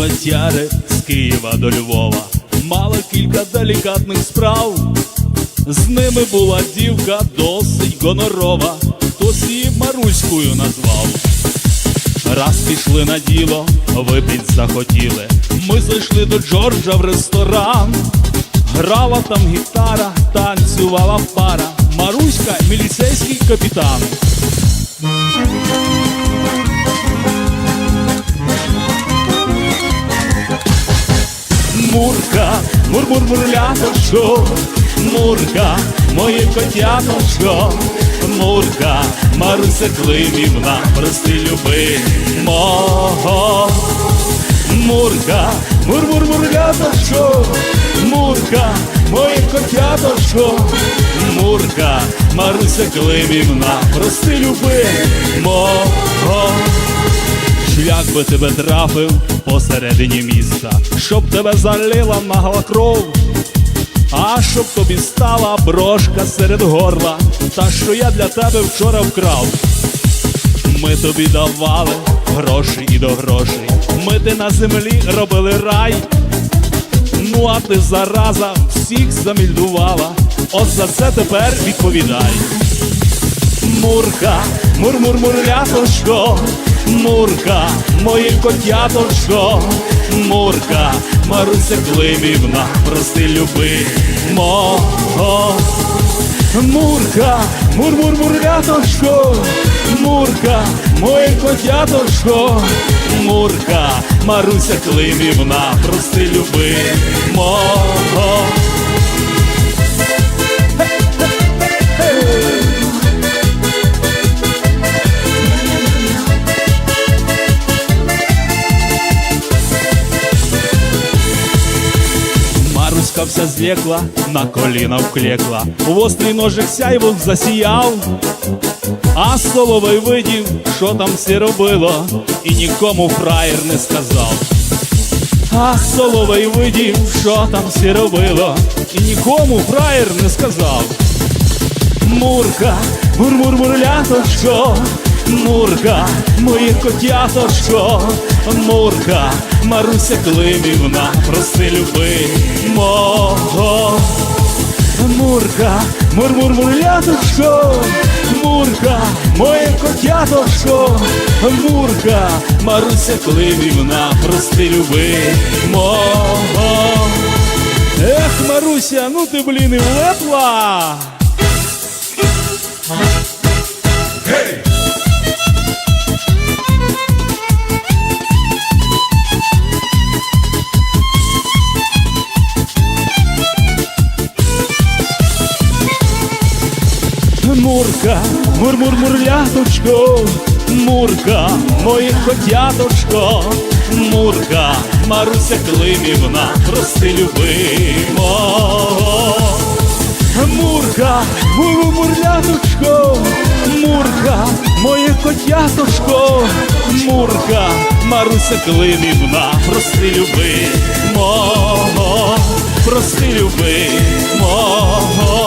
Котяри з Києва до Львова мали кілька делікатних справ. З ними була дівка досить гонорова, хтось її Маруською назвав. Раз пішли на діло, випить захотіли. Ми зайшли до Джорджа в ресторан. Грала там гітара, танцювала пара. Маруська міліцейський капітан. Мурка, мур-мур-мурляточко, Мурка, моє котяточко, Мурка, Маруся Климівна, прости люби мого. Мурка, мур-мур-мурляточко, Мурка, моє котяточко, Мурка, Маруся Климівна, прости люби. Шлях би тебе трафив посередині міста, щоб тебе залила нагла кров, а щоб тобі стала брошка серед горла, та що я для тебе вчора вкрав. Ми тобі давали гроші і до грошей. Ми ти на землі робили рай. Ну а ти зараза всіх замільдувала. От за це тепер відповідай. Мурка, мур-мур-мурляточко, Мурка, моє котяточко, Мурка, Маруся Климівна, прости люби мого. Мурка, мур-мур-мурляточко, Мурка, моє котяточко, Мурка, Маруся Климівна, прости люби мого. Маруська вся злекла, на коліна вклекла, в острий ножик сяйвом засіяв, а соловей видів, що там все робило, і нікому фраєр не сказав. А соловей видів, що там все робило, і нікому фраєр не сказав. Мурка, мур-мур-мурляточко, Мурка, моє котяточко, Мурка, Маруся Климівна, прости люби мого. Мурка, мур-мур-мурляточко, Мурка, моє котяточко, Мурка, Маруся Климівна, прости люби мого. Ех, Маруся, ну ти, блін, і влепла. Мурка, мур-мур-мурляточко, Мурка, моє котяточко, Мурка, Маруся Климівна, прости любимо. Мурка, мур-мурляточко, Мурка, моє котяточко, Мурка, Маруся Климівна, прости любимо, прости любимо.